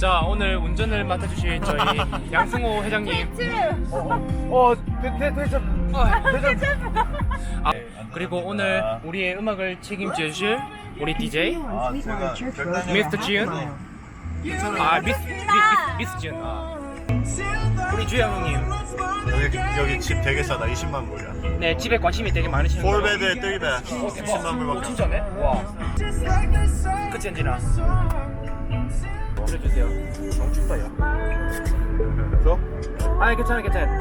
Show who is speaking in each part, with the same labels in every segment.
Speaker 1: 자 오늘 운전을 맡아주신 저희 양승호 회장님
Speaker 2: 어, 대, 대, 대접. 대접.
Speaker 1: 아, 그리고 오늘 우리의 음악을 책임져 주실 우리 DJ
Speaker 2: 아, 제가
Speaker 1: 미스터 지은 아 미스 미스 미스 지은 아. 우리 주영 형님
Speaker 2: 여기, 여기 집 되게 싸다. 20만 불이야.
Speaker 1: 네 집에 관심이 되게 많으시는 거
Speaker 2: 폴베드에 뜨이베 10만 불밖에
Speaker 1: 오, 진짜네? 와 그치 엔진아 그려주세요 너무 춥다 야
Speaker 2: 줘?
Speaker 1: 아니 괜찮아 괜찮아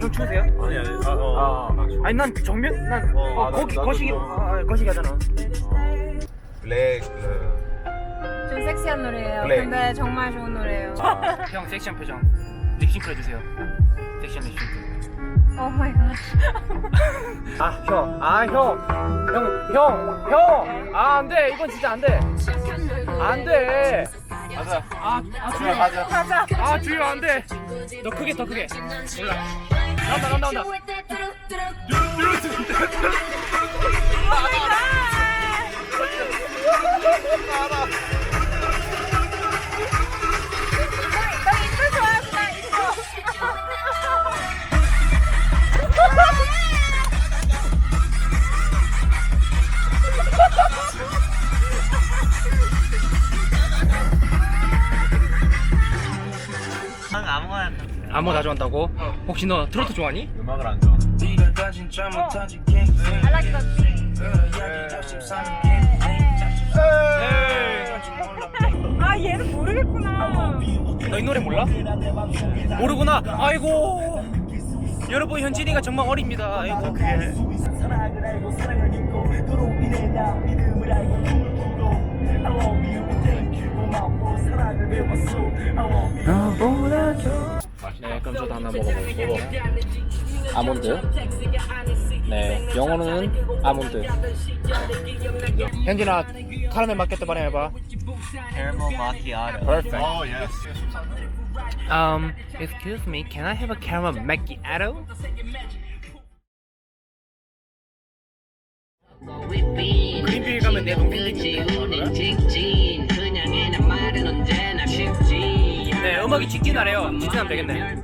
Speaker 1: 형 추우세요?
Speaker 2: 아니, 아니. 아, 어.
Speaker 1: 아, 아니 난 정면 난
Speaker 2: 어,
Speaker 1: 어,
Speaker 2: 아, 나-
Speaker 1: 거기
Speaker 2: 나도
Speaker 1: 거시기
Speaker 2: 좀-
Speaker 1: 아, 거시기 하잖아
Speaker 2: 블랙,
Speaker 3: 좀 섹시한 노래예요.
Speaker 2: 블랙.
Speaker 3: 근데 정말 좋은 노래예요.
Speaker 1: 형 섹시한 표정 립싱크 해주세요 섹시한 립싱크
Speaker 3: 오 마이 갓.
Speaker 1: 아 형, 아 형, 형, 형, 형, 아 안돼, 이건 진짜 안돼, 안돼.
Speaker 2: 가자.
Speaker 1: 아, 아 주여,
Speaker 2: 가자.
Speaker 3: 가자.
Speaker 1: 아 주여 안돼. 너 크게 더 크게. 몰라. 나온다, 나온다, 나온다.
Speaker 3: 인도.
Speaker 1: 아무 다 좋아한다고? 혹시 너 트로트 좋아하니?
Speaker 2: 음악을 안 좋아.
Speaker 3: I like the beat. 아 얘는 모르겠구나.
Speaker 1: 너 이 노래 몰라? 모르구나. 아이고. 여러분 현진이가 정말 어립니다. 아이고 그게. 네, 그럼 저도 하나 먹어볼게요. 아몬드. 네, 영어로는 아몬드. 현진아, 카라멜 마켓도 말해봐.
Speaker 4: Caramel macchiato.
Speaker 1: Perfect.
Speaker 2: 어, 예스.
Speaker 1: Um, excuse me, can I have a caramel macchiato? 그린빌 가면 내 동생 있는데. 네, 음악이 직진하래요. 직진하면 되겠네.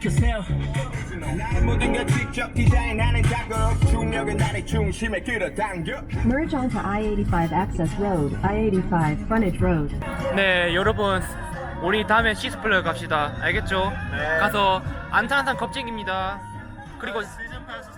Speaker 3: 진짜?
Speaker 5: 모든 걸 직접 디자인하는 작업 중력은 나의 중심에 끌어당겨
Speaker 6: Merge onto I-85 Access Road, I-85 Frontage Road.
Speaker 1: 네, 여러분. 우리 다음에 시스플레어 갑시다. 알겠죠? 가서 안탄한탄 겁쟁입니다. 그리고
Speaker 2: 시즌 패스